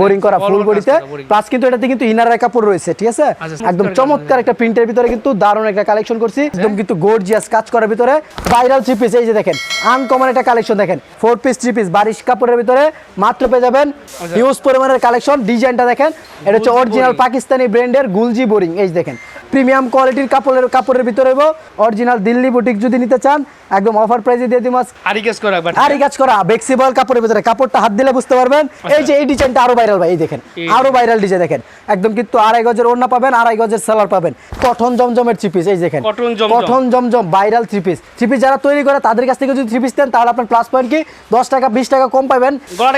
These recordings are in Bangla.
বোরিং করা ফুল বডিতে কাজ। প্লাস কিন্তু এটাতে কিন্তু ইনারের কাপড় রয়েছে ঠিক আছে? আচ্ছা, একদম চমৎকার একটা প্রিন্টের ভিতরে কিন্তু দারুণ একটা কালেকশন করছি। একদম কিন্তু গর্জিয়াস কাজ করার ভিতরে। ভাইরাল থ্রি পিস এই যে দেখেন আনকমন একটা কালেকশন দেখেন। ফোর পিস থ্রি পিস বারিশ কাপড়ের ভিতরে মাত্র পেয়ে যাবেন। হিউজ পরিমাণের কালেকশন ডিজাইনটা দেখেন। এটা হচ্ছে অরিজিনাল। পাকিস্তানি ব্র্যান্ডের গুলজি বোরিং এই যে দেখেন। প্রিমিয়াম কোয়ালিটির কাপড়ের কাপড়ের ভিতরে অরিজিনাল দিল্লি বুটিক যদি নিতে চান একদম অফার প্রাইসে দিয়ে আজকে। আরি গেস করে আরই কাজ করা বেক্সিবল কাপড়ের ভিতরে। কাপড়টা হাত দিলে বুঝতে পারবেন। এই যে এই ডিজাইনটা আরও ভাইরাল ভাই এই দেখেন আরও ভাইরাল ডিজাইন দেখেন। একদম কিন্তু আড়াই গজের ওড়না পাবেন আড়াই গজের সালোয়ার পাবেন। কটন জমজমের থ্রি পিস এই দেখেন। Cotton জমজম। Viral three piece three piece যারা তৈরি করে তাদের কাছ থেকে যদি থ্রি পিস দেন তাহলে আপনার প্লাস পয়েন্ট কি? দশ টাকা বিশ টাকা কম পাবেন।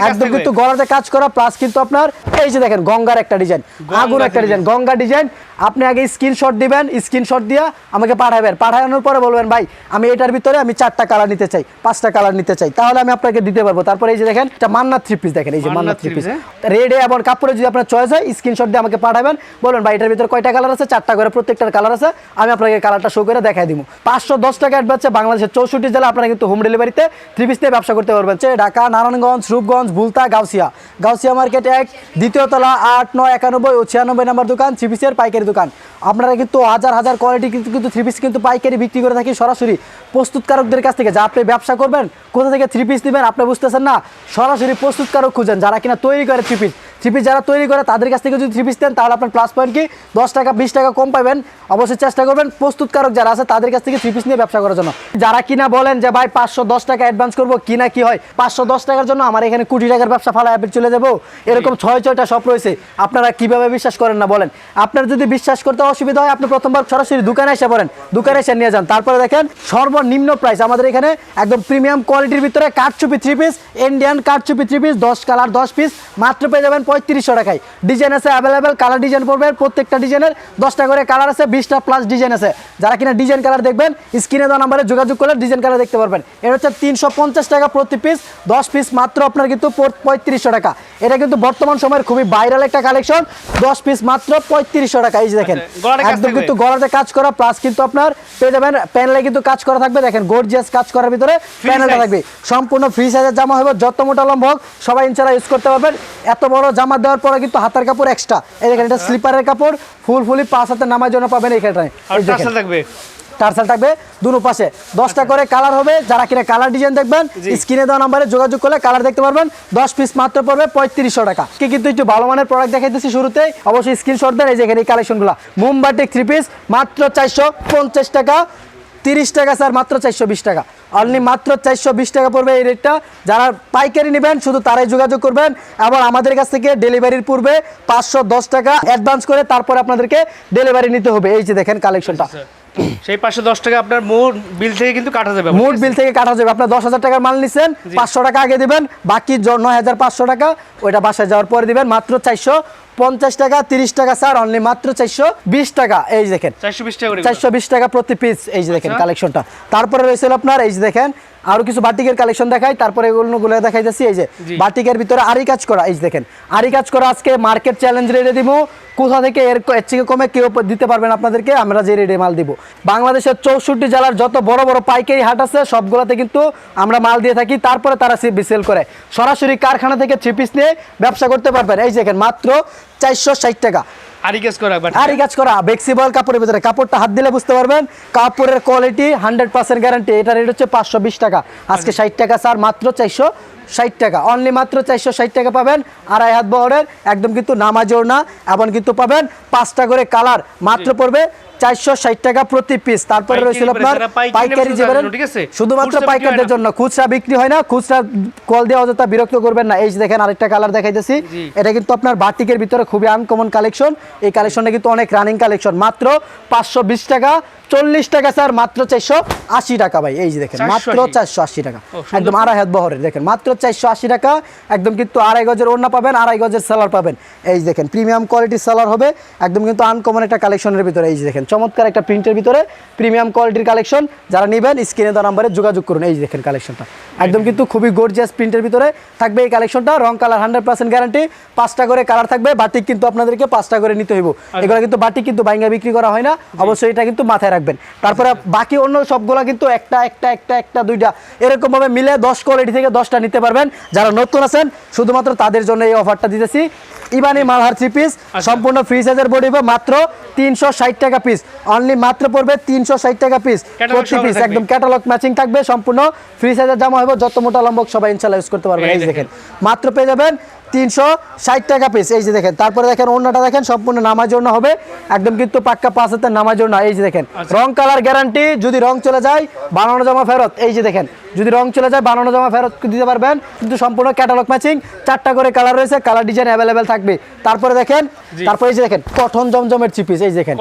একদম কিন্তু গলাতে কাজ করা প্লাস কিন্তু আপনার এই যে দেখেন গঙ্গার একটা ডিজাইন আগুন একটা ডিজাইন গঙ্গা ডিজাইন আপনি আগে স্ক্রিনশট দিবেন স্ক্রিনশট দিয়া আমাকে পাঠাবেন। পাঠানোর পরে বলবেন ভাই আমি এটার ভিতরে আমি চারটা কালার নিতে চাই পাঁচটা কালার নিতে চাই। তাহলে আমি আপনাকে দিতে পারব। তারপরে এই যে দেখেন এটা মান্নার থ্রি পিস দেখেন এই যে মান্নার থ্রি পিস রেডে এবং কাপড়ে যদি আপনার চয়েস হয় স্ক্রিনশট দিয়ে আমাকে পাঠাবেন। বলুন ভাই, এটার ভিতরে কয়টা কালার আছে? চারটা করে, প্রত্যেকটার কালার আছে। আমি আপনাকে কালারটা শো করে দেখাই দিব। পাঁচশো দশ টাকা অ্যাডভান্সে বাংলাদেশের চৌষট্টি জেলা আপনারা কিন্তু হোম ডেলিভারিতে থ্রি পিস দিয়ে ব্যবসা করতে পারবেন। সে ঢাকা, নারায়ণগঞ্জ, রূপগঞ্জ, ভুলতা, গাউসিয়া। গাউসিয়া মার্কেট এক, দ্বিতীয় তলা আট, নয়, একানব্বই ও ছিয়ানব্বই নম্বর দোকান থ্রি পিসের পাইকারি দোকান। আপনারা কিন্তু হাজার হাজার কোয়ালিটি কিন্তু কিন্তু থ্রি পিস কিন্তু পাইকারি বিক্রি করে থাকি সরাসরি। প্রস্তুতকারকদের কাছ থেকে যা আপনি ব্যবসা করবেন, কোথা থেকে থ্রি পিস নেবেন আপনি বুঝতেছেন না? সরাসরি প্রস্তুতকারক খুঁজেন, যারা কিনা তৈরি করে থ্রি পিস থ্রি পিস যারা তৈরি করে তাদের কাছ থেকে যদি থ্রি পিস দেন তাহলে আপনার প্লাস পয়েন্ট কি? দশ টাকা বিশ টাকা কম পাবেন। অবশ্যই চেষ্টা করবেন প্রস্তুতকারক যারা আছে তাদের কাছ থেকে থ্রি পিস নিয়ে ব্যবসা করার জন্য। যারা কিনা বলেন যে ভাই পাঁচশো দশ টাকা অ্যাডভান্স করব কিনা কি হয়? পাঁচশো দশ টাকার জন্য আমার এখানে কোটি টাকার ব্যবসা ফালা অ্যাপে চলে যাব। এরকম ছয় ছয়টা সব রয়েছে। আপনারা কীভাবে বিশ্বাস করেন না বলেন। আপনার যদি বিশ্বাস করতে অসুবিধা হয় আপনি প্রথমবার সরাসরি দোকানে এসে পড়েন। দোকানে এসে নিয়ে যান। তারপরে দেখেন সর্বনিম্ন প্রাইস আমাদের এখানে একদম প্রিমিয়াম কোয়ালিটির ভিতরে কাঠ কাঠচুপি থ্রি পিস ইন্ডিয়ান কাঠচুপি থ্রি পিস দশ কালার দশ পিস মাত্র পেয়ে যাবেন পঁয়ত্রিশশো টাকায়। ডিজাইন আছে অ্যাভেলেবেল কালার ডিজাইন পড়বে, প্রত্যেকটা ডিজাইনের দশটা করে কালার আছে, বিশটা প্লাস ডিজাইন আছে। যারা কিনা ডিজাইন কালার দেখবেন স্ক্রিনে দেওয়া নাম্বারে যোগাযোগ করলে ডিজাইন কালার দেখতে পারবেন। এটা হচ্ছে তিনশো পঞ্চাশ টাকা প্রতি পিস দশ পিস মাত্র আপনার কিন্তু পঁয়ত্রিশশো টাকা। এটা কিন্তু বর্তমান সময়ের খুবই ভাইরাল একটা কালেকশন দশ পিস মাত্র পঁয়ত্রিশশো টাকা। এই যে দেখেন আচ্ছা, একদম কিন্তু গলাতে কাজ করা প্লাস কিন্তু আপনার পেয়ে যাবেন প্যানেলে কিন্তু কাজ করা থাকবে। দেখেন গর্জিয়াস কাজ করার ভিতরে প্যানেলটা থাকবে। সম্পূর্ণ ফ্রি সাইজের জামা হবে যত মোটা লম্বা হোক সবাই ইনশাল্লাহ ইউজ করতে পারবেন। এত বড় জামা দেওয়ার পরে কিন্তু হাতের কাপড় এক্সট্রা এই দেখেন এটা স্লিপারের কাপড় ফুল ফুলি পাঁচ হাতে নামার জন্য পাবেন এই দেখেন। থাকবে। টার্সেল থাকবে দুনো পাশে। দশটা করে কালার হবে যারা কিনা কালার ডিজাইন দেখবেন। স্ক্রিনে দেওয়া নাম্বারে যোগাযোগ করলে কালার দেখতে পারবেন। দশ পিস মাত্র পড়বে পঁয়ত্রিশশো টাকা। কি কিন্তু একটু ভালো মানের প্রোডাক্ট দেখাইতেছি শুরুতে অবশ্যই স্ক্রিনশট দেন এই যে এখানে এই কালেকশনগুলো মুম্বাটিক থ্রি পিস মাত্র চারশো পঞ্চাশ টাকা। তিরিশ টাকা স্যার মাত্র চারশো বিশ টাকা। অনলি মাত্র চারশো বিশ টাকা পড়বে এই রেটটা যারা পাইকারি নেবেন শুধু তারাই যোগাযোগ করবেন। এবং আমাদের কাছ থেকে ডেলিভারির পূর্বে পাঁচশো দশ টাকা অ্যাডভান্স করে তারপরে আপনাদেরকে ডেলিভারি নিতে হবে। এই যে দেখেন কালেকশনটা সেই পাঁচশো দশ টাকা আপনার মোট বিল থেকে কিন্তু কাটা যাবে মোট বিল থেকে কাটা যাবে। আপনার দশ হাজার টাকার মাল নিচ্ছেন পাঁচশো টাকা আগে দিবেন বাকি নয় হাজার পাঁচশো টাকা ওইটা বাসায় যাওয়ার পরে দিবেন মাত্র চারশো পঞ্চাশ টাকা তিরিশ টাকা স্যার অনলি মাত্র চারশো বিশ টাকা। এই যে দেখেন চারশো বিশ টাকা চারশো বিশ টাকা প্রতি পিস এই যে দেখেন আচ্ছা। কালেকশনটা তারপরে রয়েছে আপনার এই যে দেখেন আরও কিছু বাটিকের কালেকশন দেখাই তারপরে এগুলো গুলো দেখাই যাচ্ছি এই যে বাটিকের ভিতরে আরি কাজ করা এই যে দেখেন আরি কাজ করা আজকে মার্কেট চ্যালেঞ্জ রেটে দিব। কোথা থেকে এর এর থেকে কমে কেউ দিতে পারবেন আপনাদেরকে, আমরা যে রেডে মাল দিব। বাংলাদেশের চৌষট্টি জেলার যত বড় বড় পাইকারি হাট আছে, সবগুলোতে কিন্তু আমরা মাল দিয়ে থাকি, তারপরে তারা সেল করে। সরাসরি কারখানা থেকে থ্রি পিস নিয়ে ব্যবসা করতে পারবেন। এই দেখেন মাত্র চারশো ষাট টাকা। আরি গেস করে আরি কাজ করা বেক্সিবল কাপড়ের ভিতরে। কাপড়টা হাত দিলে বুঝতে পারবেন কাপড়ের কোয়ালিটি হান্ড্রেড পার্সেন্ট গ্যারান্টি এটা রেট হচ্ছে পাঁচশো বিশ টাকা। আজকে ষাট টাকা স্যার মাত্র চারশো ষাট টাকা। অনলি মাত্র চারশো ষাট টাকা পাবেন আড়াই হাত বহরের। একদম কিন্তু নামাজোর না এবং কিন্তু পাবেন। পাঁচটা করে কালার মাত্র পড়বে চারশো ষাট টাকা প্রতি পিস তারপরে পাইকারি রয়েছিল আপনার পাইকারি পাইকারি যে জন্য, শুধুমাত্র খুচরা বিক্রি হয় পাইকারদের না। জন্য। খুচরা বিক্রি হয় না খুচরা কল দেওয়া অযথা বিরক্ত করবেন না। এই দেখেন আরেকটা কালার দেখাইতেছি। এটা কিন্তু আপনার বাটিকের ভিতরে খুবই আনকমন কালেকশন এই কালেকশনটা কিন্তু অনেক রানিং কালেকশন মাত্র পাঁচশো বিশ টাকা। চল্লিশ টাকা স্যার মাত্র চারশো আশি টাকা ভাই। এই যে দেখেন মাত্র চারশো আশি টাকা। একদম আড়াই হাত বহরের দেখেন মাত্র চারশো আশি টাকা। একদম কিন্তু আড়াই গজের ওড়না পাবেন আড়াই গজের সালার পাবেন। এই দেখেন প্রিমিয়াম কোয়ালিটির সালার হবে। একদম কিন্তু আনকমন একটা কালেকশনের ভিতরে এই যে দেখেন চমৎকার একটা প্রিন্টের ভিতরে প্রিমিয়াম কোয়ালিটির কালেকশন যারা নেবেন স্ক্রিনে দেওয়া নাম্বারে যোগাযোগ করুন এই যে দেখেন কালেকশনটা একদম কিন্তু খুবই গর্জিয়াস প্রিন্টের ভিতরে থাকবে এই কালেকশনটা রং কালার হান্ড্রেড পার্সেন্ট গ্যারান্টি পাঁচটা করে কালার থাকবে বাটিক কিন্তু আপনাদেরকে পাঁচটা করে নিতে হইব। এগুলো কিন্তু বাটিক কিন্তু বাইঙ্গা বিক্রি করা হয় না। অবশ্যই এটা কিন্তু মাথায় রাখবেন। তারপরে বাকি অন্য সবগুলা কিন্তু একটা একটা একটা একটা দুইটা এরকম ভাবে মিলে দশ কোয়ালিটি থেকে দশটা নিতে পারবেন। যারা নতুন আছেন শুধুমাত্র তাদের জন্য এই অফারটা দিতেছি। ইবানি মালহার থ্রি পিস সম্পূর্ণ ফ্রি সাইজের বডি মাত্র তিনশো ষাট টাকা পিস অনলি মাত্র পড়বে তিনশো ষাট টাকা পিস প্রতি পিস একদম ক্যাটালগ ম্যাচিং থাকবে সম্পূর্ণ ফ্রি সাইজের জামা হবে যত মোটা লম্বক সবাই ইনশাল্লাহ ইউজ করতে পারবেন। এই। দেখেন মাত্র পেয়ে যাবেন তিনশো ষাট টাকা পিস এই যে দেখেন, তারপরে দেখেন অন্যটা দেখেন, সম্পূর্ণ নামার জন্য হবে। একদম কিন্তু পাক্কা পাঁচ হাতের নামার জন্য এই যে দেখেন। রং কালার গ্যারান্টি যদি রং চলে যায়, বানানো জমা ফেরত। এই যে দেখেন যদি রং চলে যায় বানানো জামা ফেরত দিতে পারবেন। কিন্তু সম্পূর্ণ ক্যাটালগ ম্যাচিং চারটা করে কালার রয়েছে কালার ডিজাইন অ্যাভেলেবেল থাকবে। তারপরে দেখেন তারপরে এই যে দেখেন কটন জমজমের থ্রি পিস এই দেখেন।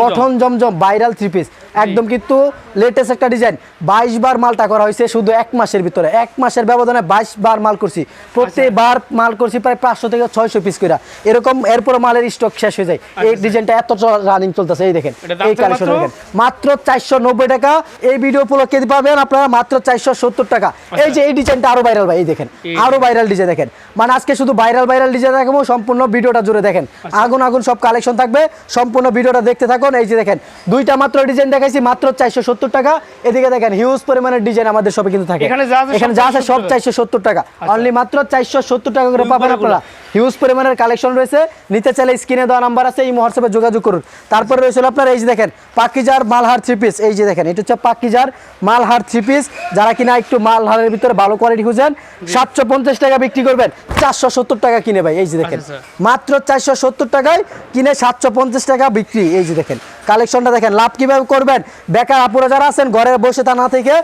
Cotton জমজম। ভাইরাল থ্রি পিস একদম কিন্তু লেটেস্ট একটা ডিজাইন বাইশ বার মালটা করা হয়েছে শুধু এক মাসের ভিতরে। এক মাসের ব্যবধানে বাইশ বার মাল করছি। প্রত্যেকবার মাল করছি প্রায় পাঁচশো থেকে ছয়শো পিস করে এরকম এরপর মালের স্টক শেষ হয়ে যায়। এই ডিজাইনটা এত রানিং চলতেছে এই দেখেন। এই কালেকশন মাত্র? দেখেন। মাত্র চারশো নব্বই টাকা। এই ভিডিও উপলক্ষে পাবেন আপনারা মাত্র চারশো সত্তর টাকা। এই যে এই ডিজাইনটা আরও ভাইরাল ভাই এই দেখেন আরও ভাইরাল ডিজাইন দেখেন। মানে আজকে শুধু ভাইরাল ভাইরাল ডিজাইন দেখাবো সম্পূর্ণ ভিডিওটা জুড়ে দেখেন। আচ্ছা। আগুন আগুন সব কালেকশন থাকবে সম্পূর্ণ ভিডিওটা দেখতে থাকুন। এই যে দেখেন দুইটা মাত্র ডিজাইন দেখাইছি মাত্র চারশো সত্তর টাকা। এদিকে দেখেন হিউজ পরিমাণের ডিজাইন আমাদের সবে কিন্তু থাকে। এখানে যা আছে সব যা আছে সব 470 চারশো সত্তর টাকা। অনলি মাত্র চারশো সত্তর টাকা করে পাবেন আপনারা। হিউজ পরিমাণের কালেকশন রয়েছে। নিতে চাইলে স্ক্রিনে দেওয়া নাম্বার আছে এই হোয়াটসঅ্যাপে যোগাযোগ করুন। তারপরে রয়েছে আপনার এই যে দেখেন পাকিজার মালহার থ্রি পিস এই যে দেখেন এটা হচ্ছে পাকিজার মালহার থ্রি পিস যারা কিনা একটু মালহারের ভিতরে ভালো কোয়ালিটি খুঁজেন সাতশো পঞ্চাশ টাকা বিক্রি করবেন চারশো সত্তর টাকা কিনে ভাই এই যে দেখেন। আচ্ছা, আচ্ছা। মাত্র চারশো সত্তর টাকায় কিনে সাতশো পঞ্চাশ টাকা বিক্রি। এই যে দেখেন কালেকশনটা দেখেন লাভ কীভাবে করবেন? বেকার আপুরা যারা আছেন ঘরে বসে তা না থেকে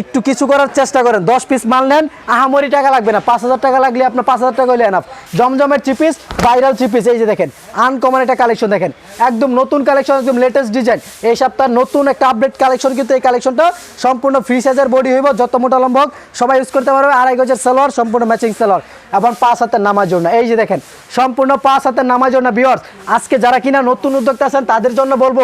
একটু কিছু করার চেষ্টা করেন। দশ পিস মাল নেন, আহামরি টাকা লাগবে না। পাঁচ হাজার টাকা লাগলে আপনার পাঁচ হাজার টাকা হইলে এনাফ জমজমের চিপিস ভাইরাল চিপিস এই যে দেখেন আনকমন একটা কালেকশন দেখেন। একদম নতুন কালেকশন একদম লেটেস্ট ডিজাইন এই সপ্তাহে নতুন একটা আপডেট কালেকশন কিন্তু এই কালেকশনটা সম্পূর্ণ ফ্রি সাইজের বডি হইব, যত মোটা লম্বক সবাই ইউজ করতে পারবে। আড়াই গজের সেলোয়ার সম্পূর্ণ ম্যাচিং সেলোয়ার এবং পাঁচ হাতের নামার জন্য এই যে দেখেন, সম্পূর্ণ পাঁচ হাতের নামার জন্য বিয়ার্স আজকে যারা কিনা নতুন উদ্যোক্তা আছেন, তাদের জন্য বলব,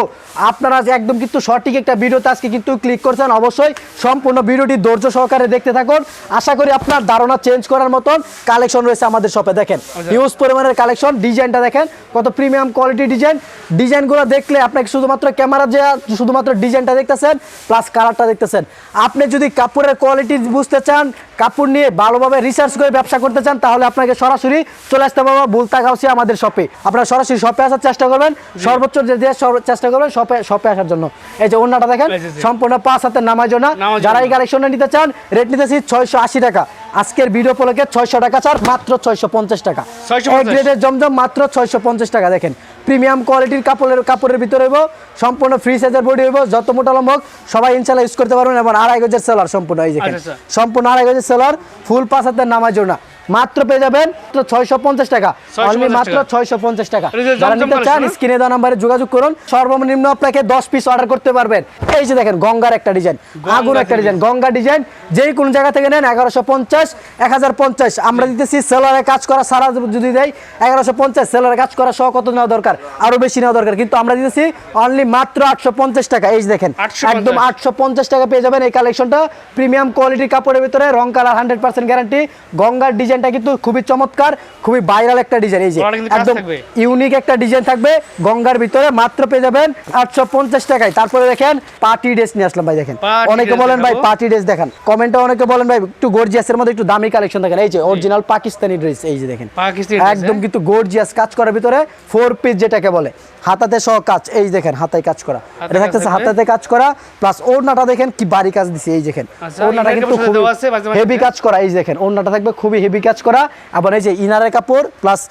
আপনারা একদম কিন্তু সঠিক একটা ভিডিওতে আজকে কিন্তু ক্লিক করছেন, অবশ্যই সম্পূর্ণ ভিডিওটি ধৈর্য সহকারে দেখতে থাকুন। আশা করি আপনার ধারণা চেঞ্জ করার মতন কালেকশন রয়েছে আমাদের শপে দেখেন। হিউজ পরিমাণের কালেকশন ডিজাইনটা দেখেন কত প্রিমিয়াম কোয়ালিটি ডিজাইন ডিজাইনগুলো দেখলে আপনাকে শুধুমাত্র ক্যামেরা যে শুধুমাত্র ডিজাইনটা দেখতেছেন প্লাস কালারটা দেখতেছেন। আপনি যদি কাপড়ের কোয়ালিটি বুঝতে চান কাপড় নিয়ে ভালোভাবে রিসার্চ করে ব্যবসা করতে চান তাহলে আপনাকে সরাসরি চলে আসতে পারব বুলতা গাউসি আমাদের শপে আপনারা সরাসরি শপে আসার চেষ্টা করবেন সর্বোচ্চ যে চেষ্টা করবেন শপে শপে আসার জন্য। এই যে অন্যটা দেখেন। সম্পূর্ণ পাঁচ হাতের জন্য নামার যারা জন্য। কালেকশনটা নিতে চান রেট নিতেছি ছয়শো আশি টাকা। আজকের ভিডিও পলকে ছয়শো টাকা ছাড় মাত্র ছয়শো পঞ্চাশ টাকা। এক গ্রেডের জমজম মাত্র ছয়শো পঞ্চাশ টাকা। দেখেন প্রিমিয়াম কোয়ালিটির কাপড়ের কাপড়ের ভিতরে হইব সম্পূর্ণ ফ্রি সাইজের বডি হইব যত মোটা লম্বক সবাই ইনশাল্লাহ ইউজ করতে পারবেন এবং আড়াই গজের সেলার সম্পূর্ণ। এই দেখেন আচ্ছা, আচ্ছা। সম্পূর্ণ আড়াই গজের সেলার ফুল পাঁচ হাতের নামাজ জন্য মাত্র পেয়ে যাবেন ছয়শো পঞ্চাশ টাকা। 650 অনলি মাত্র ছয়শো পঞ্চাশ টাকা। যারা নিতে চান স্ক্রিনে দেওয়া নাম্বারে যোগাযোগ করুন। সর্বনিম্ন আপনাকে দশ পিস অর্ডার করতে পারবেন। এই যে দেখেন গঙ্গার একটা ডিজাইন আগুন একটা ডিজাইন গঙ্গা ডিজাইন যেই কোন জায়গা থেকে নেন এগারোশো পঞ্চাশ এক হাজার পঞ্চাশ। আমরা দিতেছি সেলারে কাজ করা সারা যদি দেয় এগারোশো পঞ্চাশ সেলারে কাজ করা সহ কত নেওয়া দরকার আরও বেশি নেওয়া দরকার। কিন্তু আমরা দিতেছি অনলি মাত্র আটশো পঞ্চাশ টাকা। এই যে দেখেন একদম আটশো পঞ্চাশ টাকা পেয়ে যাবেন এই কালেকশনটা প্রিমিয়াম কোয়ালিটির কাপড়ের ভিতরে রং কালার হান্ড্রেড পার্সেন্ট গ্যারান্টি গঙ্গার ডিজাইনটা কিন্তু খুবই চমৎকার খুবই ভাইরাল একটা ডিজাইন এই যে একদম ইউনিক একটা ডিজাইন থাকবে গঙ্গার ভিতরে মাত্র পেয়ে যাবেন আটশো পঞ্চাশ টাকায়। তারপরে দেখেন পার্টি ড্রেস নিয়ে আসলাম ভাই দেখেন। অনেকে বলেন ভাই পার্টি ড্রেস দেখেন। কমেন্টে অনেকে বলেন ভাই একটু গর্জিয়াসের মধ্যে একটু দামি কালেকশন দেখেন। এই যে অরিজিনাল পাকিস্তানি ড্রেস এই যে দেখেন। একদম হ্যাঁ? কিন্তু গর্জিয়াস কাজ করার ভিতরে ফোর পিস যেটাকে বলে হাতাতে সহ কাজ এই দেখেন হাতায় কাজ করা। এটা থাকতেছে হাতাতে কাজ করা প্লাস ওড়নাটা দেখেন কি বাড়ি কাজ দিছে এই দেখেন। আচ্ছা, ওড়নাটা কিন্তু মাঝে হেভি কাজ করা এই দেখেন ওড়নাটা থাকবে খুবই হেভি কাজ করা আবার এই যে ইনারের কাপড় প্লাস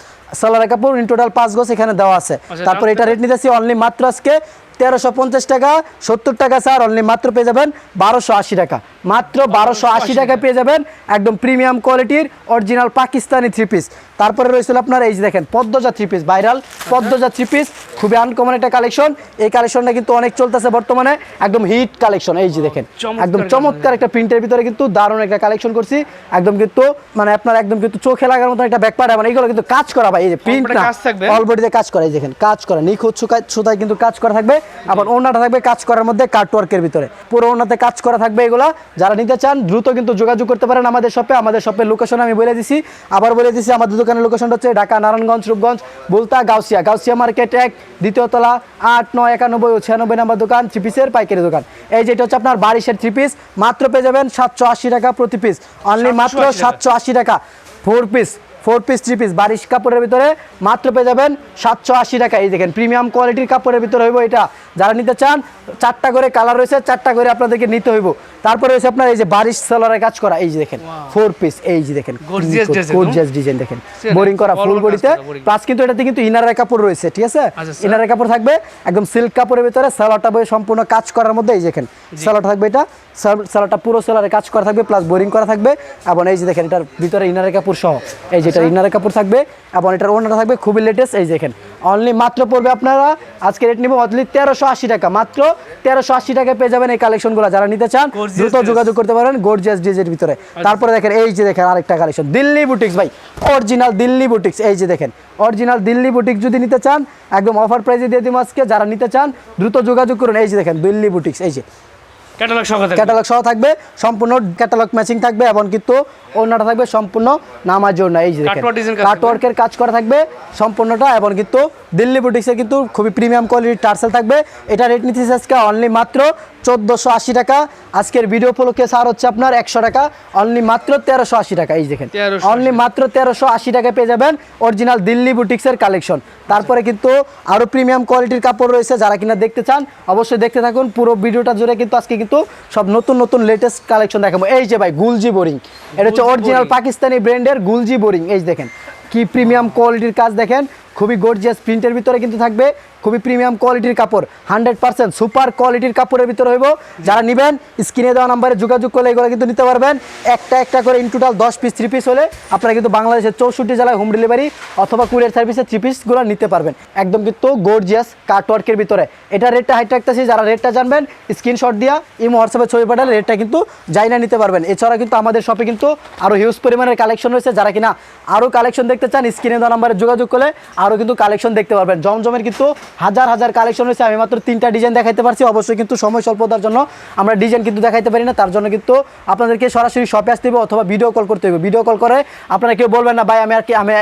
সালোয়ারের কাপড় ইন টোটাল পাঁচ গজ এখানে দেওয়া আছে। আচ্ছা, তারপর এটা রেট নিতেছি অনলি মাত্র আজকে তেরোশো পঞ্চাশ টাকা সত্তর টাকা স্যার অনলি মাত্র পেয়ে যাবেন বারোশো আশি টাকা। মাত্র বারোশো আশি টাকা। পেয়ে যাবেন একদম প্রিমিয়াম কোয়ালিটির অরিজিনাল পাকিস্তানি থ্রি পিস তারপরে রয়েছিল আপনার এই যে দেখেন Padmaja three piece viral Padmaja three piece খুবই আনকমন একটা কালেকশন এই কালেকশনটা কিন্তু অনেক চলতেছে বর্তমানে একদম হিট কালেকশন এই যে দেখেন একদম চমৎকার একটা প্রিন্টের ভিতরে কিন্তু দারুণ একটা কালেকশন করছি। একদম কিন্তু মানে আপনার একদম কিন্তু চোখে লাগার মতো একটা ব্যাকপার্ট এবং এইগুলো কিন্তু কাজ করা ভাই এই যে প্রিন্ট না? অল বডিতে কাজ করা এই দেখেন কাজ করা নিখুঁত সুতায় কিন্তু কাজ করা থাকবে আবার ওনাটা থাকবে কাজ করার মধ্যে কাটওয়ার্কের ভিতরে। পুরো ওনাতে কাজ করা থাকবে এগুলা। যারা নিতে চান দ্রুত কিন্তু যোগাযোগ করতে পারেন আমাদের শপে আমাদের শপের লোকেশন আমি বলে দিছি। আবার বলে দিছি আমাদের দোকানের লোকেশনটা হচ্ছে ঢাকা নারায়ণগঞ্জ রূপগঞ্জ বুলতা গাউসিয়া। গাউসিয়া মার্কেট এক দ্বিতীয় তলা আট নয় একানব্বই ও ছিয়ানব্বই নাম্বার দোকান থ্রি পিসের পাইকারি দোকান। এই যেটা হচ্ছে আপনার বারিশের থ্রি পিস মাত্র পেয়ে যাবেন সাতশো আশি টাকা প্রতি পিস অনলি মাত্র সাতশো আশি টাকা four piece four piece three piece বারিশ কাপড়ের ভিতরে মাত্র পেয়ে যাবেন সাতশো আশি টাকা। এই দেখেন প্রিমিয়াম কোয়ালিটির কাপড়ের ভিতরে হইব এটা। যারা নিতে চান, চারটা করে কালার রয়েছে, চারটা করে আপনাদেরকে নিতে হইব। তারপরে রয়েছে আপনার এই যে বারিশ সেলারের কাজ করা এই যে দেখেন ফোর পিস এই যে দেখেন গর্জিয়াস ডিজাইন দেখেন। বোরিং করা ফুল বডিতে প্লাস কিন্তু এটাতে কিন্তু ইনারের কাপড় রয়েছে ঠিক আছে? আচ্ছা। ইনারের কাপড় থাকবে একদম সিল্ক কাপড়ের ভিতরে সালোয়ারটা বই সম্পূর্ণ কাজ করার মধ্যে এই যে দেখেন সালোয়ার থাকবে এটা সাল- সালোয়ারটা পুরো সালোয়ারে কাজ করা থাকবে প্লাস বোরিং করা থাকবে এবং এই যে দেখেন এটার ভিতরে ইনারের কাপড় সহ এই যেটা আচ্ছা। ইনারের কাপড় থাকবে এবং এটার ওনাটা থাকবে খুবই লেটেস্ট এই যে দেখেন অনলি মাত্র পড়বে আপনারা আজকে রেট নিব অনলি তেরোশো আশি টাকা মাত্র তেরোশো আশি টাকায় পেয়ে যাবেন এই কালেকশনগুলো যারা নিতে চান দ্রুত যোগাযোগ করতে পারেন গর্জিয়াস ডিজের ভিতরে। তারপরে দেখেন এই যে দেখেন আরেকটা কালেকশন দিল্লি বুটিক্স ভাই। অরিজিনাল দিল্লি বুটিক্স এই যে দেখেন। অরিজিনাল দিল্লি বুটিক্স যদি নিতে চান একদম অফার প্রাইসে দিয়ে দিমাসকে আজকে। যারা নিতে চান দ্রুত যোগাযোগ করুন। এই যে দেখেন দিল্লি বুটিক্স এই যে। ক্যাটালগ সহ থাকবে। ক্যাটালগ সহ থাকবে সম্পূর্ণ ক্যাটালগ ম্যাচিং থাকবে এবং কিন্তু ওনাটা থাকবে সম্পূর্ণ এই যে কাজ কাটওয়ার্কের কাজ করা থাকবে সম্পূর্ণটা এবং কিন্তু দিল্লি বুটিক্সে কিন্তু খুবই প্রিমিয়াম কোয়ালিটির টার্সেল থাকবে। এটা রেট নিতেছে আজকে অনলি মাত্র চোদ্দোশো আশি টাকা। আজকের ভিডিও উপলক্ষে ছাড় হচ্ছে আপনার একশো টাকা অনলি মাত্র তেরোশো আশি টাকা। এই দেখেন অনলি মাত্র তেরোশো আশি টাকায় পেয়ে যাবেন অরিজিনাল দিল্লি বুটিক্সের কালেকশন তারপরে কিন্তু আরও প্রিমিয়াম কোয়ালিটির কাপড় রয়েছে যারা কিনা দেখতে চান অবশ্যই দেখতে থাকুন। পুরো ভিডিওটা জুড়ে কিন্তু আজকে কিন্তু সব নতুন নতুন লেটেস্ট কালেকশন দেখাবো। এই যে ভাই গুলজি বোরিং এটা হচ্ছে অরিজিনাল পাকিস্তানি ব্র্যান্ডের গুলজি বোরিং এই দেখেন কি প্রিমিয়াম কোয়ালিটির কাজ দেখেন খুবই গর্জিয়াস প্রিন্টের ভিতরে কিন্তু থাকবে, খুবই প্রিমিয়াম কোয়ালিটির কাপড় হান্ড্রেড পার্সেন্ট সুপার কোয়ালিটির কাপড়ের ভিতরে হইব। যারা নেবেন, স্ক্রিনে দেওয়া নাম্বারে যোগাযোগ করলে এগুলো কিন্তু নিতে পারবেন। একটা একটা করে ইন টোটাল দশ পিস থ্রি পিস হলে আপনারা কিন্তু বাংলাদেশের চৌষট্টি জেলায় হোম ডেলিভারি অথবা কুরিয়ার সার্ভিসে থ্রি পিসগুলো নিতে পারবেন। একদম কিন্তু গর্জিয়াস কাটওয়ার্কের ভিতরে। এটা রেটটা হাইট রাখতেছি যারা রেটটা জানবেন স্ক্রিনশট দিয়া ইমো হোয়াটসঅ্যাপে ছবি পাঠালে রেটটা কিন্তু যাই না নিতে পারবেন। এছাড়া কিন্তু আমাদের শপে কিন্তু আরও হিউজ পরিমাণের কালেকশন রয়েছে। যারা কিনা আরও কালেকশন দেখতে চান, স্ক্রিনে দেওয়া নাম্বারে যোগাযোগ করলে আরও কিন্তু কালেকশন দেখতে পারবেন। জমজমের কিন্তু হাজার হাজার কালেকশন রয়েছে। আমি মাত্র তিনটা ডিজাইন দেখাইতে পারছি। অবশ্যই কিন্তু সময় স্বল্পতার জন্য আমরা ডিজাইন কিন্তু দেখাইতে পারি না। তার জন্য কিন্তু আপনাদেরকে সরাসরি শপে আসতে হবে অথবা ভিডিও কল করতে হবে ভিডিও কল করে আপনারা কেউ বলবেন না, ভাই, আমি আর কি আমি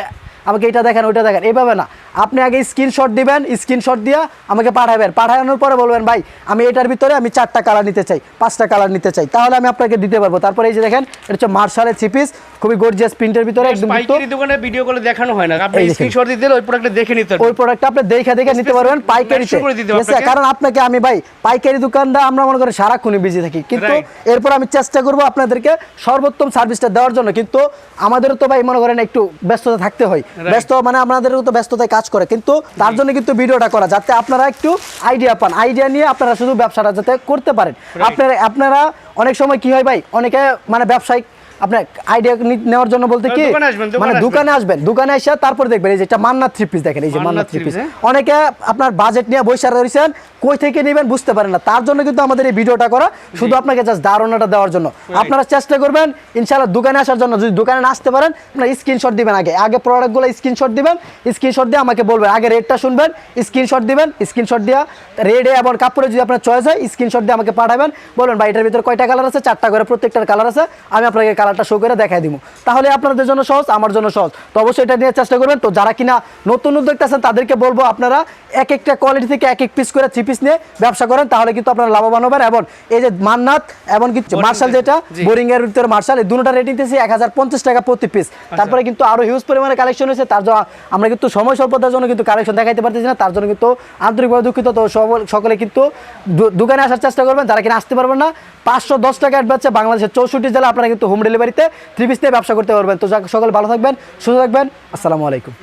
আমাকে এটা দেখেন, ওইটা দেখেন। এইভাবে না। আপনি আগে স্ক্রিনশট দিবেন স্ক্রিনশট দিয়ে আমাকে পাঠাবেন। পাঠানোর পরে বলবেন ভাই আমি এটার ভিতরে আমি চারটা কালার নিতে চাই পাঁচটা কালার নিতে চাই। তাহলে আমি আপনাকে দিতে পারব। তারপরে এই যে দেখেন এটা হচ্ছে মার্শালের চিপিস খুবই গর্জিয়াস প্রিন্টের ভিতরে একদম পাইকারি দোকানে ভিডিও করে দেখানো হয় না। আপনি স্ক্রিনশট দিয়ে দিলে ওই প্রোডাক্টটা দেখে নিতে ওই প্রোডাক্টটা আপনি দেখে দেখে নিতে পারবেন পাইকারিতে। কারণ আপনাকে আমি ভাই পাইকারি দোকানটা আমরা মনে করি সারাক্ষণই বিজি থাকি। কিন্তু এরপর আমি চেষ্টা করব আপনাদেরকে সর্বোত্তম সার্ভিসটা দেওয়ার জন্য। কিন্তু আমাদেরও তো ভাই মনে করেন একটু ব্যস্ততা থাকতে হয়। ব্যস্ত মানে আপনাদেরও তো ব্যস্ততায় কাজ করে কিন্তু তার জন্য কিন্তু ভিডিওটা করা যাতে আপনারা একটু আইডিয়া পান। আইডিয়া নিয়ে আপনারা শুধু ব্যবসাটা যাতে করতে পারেন। আপনারা আপনারা অনেক সময় কি হয় ভাই অনেকে মানে ব্যবসায়িক আপনার আইডিয়া নেওয়ার জন্য বলতে কি? দোকানে আসবেন, দোকানে মানে দোকানে আসবেন দোকানে এসে তারপর দেখবেন এই যে এটা মান্নাত থ্রি পিস দেখেন এই যে মান্নাত থ্রি পিস অনেকে আপনার বাজেট নিয়ে বৈশা রয়েছেন কই থেকে নেবেন বুঝতে পারেন না। তার জন্য কিন্তু আমাদের এই ভিডিওটা করা শুধু আপনাকে জাস্ট ধারণাটা দেওয়ার জন্য। আপনারা চেষ্টা করবেন ইনশাআল্লাহ দোকানে আসার জন্য যদি দোকানে না আসতে পারেন আপনার স্ক্রিনশট দিবেন আগে। আগে প্রোডাক্টগুলো স্ক্রিনশট দিবেন স্ক্রিনশট দিয়ে আমাকে বলবেন আগে রেটটা শুনবেন স্ক্রিনশট দিবেন স্ক্রিনশট দিয়া রেডে এবং কাপড়ে যদি আপনার চয়েস হয় স্ক্রিনশট দিয়ে আমাকে পাঠাবেন। বলবেন ভাই এটার ভিতরে কয়টা কালার আছে? চারটা করে প্রত্যেকটার কালার আছে। আমি আপনাকে কালারটা শো করে দেখাই দিব তাহলে আপনাদের জন্য সহজ আমার জন্য সহজ। তো অবশ্যই এটা নিয়ে চেষ্টা করবেন। তো যারা কিনা নতুন উদ্যোক্তা আছেন তাদেরকে বলব আপনারা এক একটা কোয়ালিটি থেকে এক এক পিস করে থ্রি পিস নিয়ে ব্যবসা করেন তাহলে কিন্তু আপনারা লাভবান হবেন। এবং এই যে মান্নাত এবং কি মার্শাল যেটা বোরিং এর ভিতরে মার্শাল এই দুটোটা রেটিং দিয়েছি এক হাজার পঞ্চাশ টাকা প্রতি পিস তারপরে কিন্তু আরও হিউজ পরিমাণে কালেকশন হয়েছে তার জন্য আমরা কিন্তু সময় স্বল্পতার জন্য কিন্তু কালেকশন দেখাইতে পারতেছি না তার জন্য কিন্তু আন্তরিকভাবে দুঃখিত। তো সকলে কিন্তু দোকানে আসার চেষ্টা করবেন যারা কিনা আসতে পারবেন না পাঁচশো দশ টাকা অ্যাডভান্সে বাংলাদেশের চৌষট্টি জেলা আপনারা কিন্তু হোম ডেলিভারিতে থ্রি পিস দিয়ে ব্যবসা করতে পারবেন। তো সকলে ভালো থাকবেন, সুস্থ থাকবেন। আসসালামু আলাইকুম।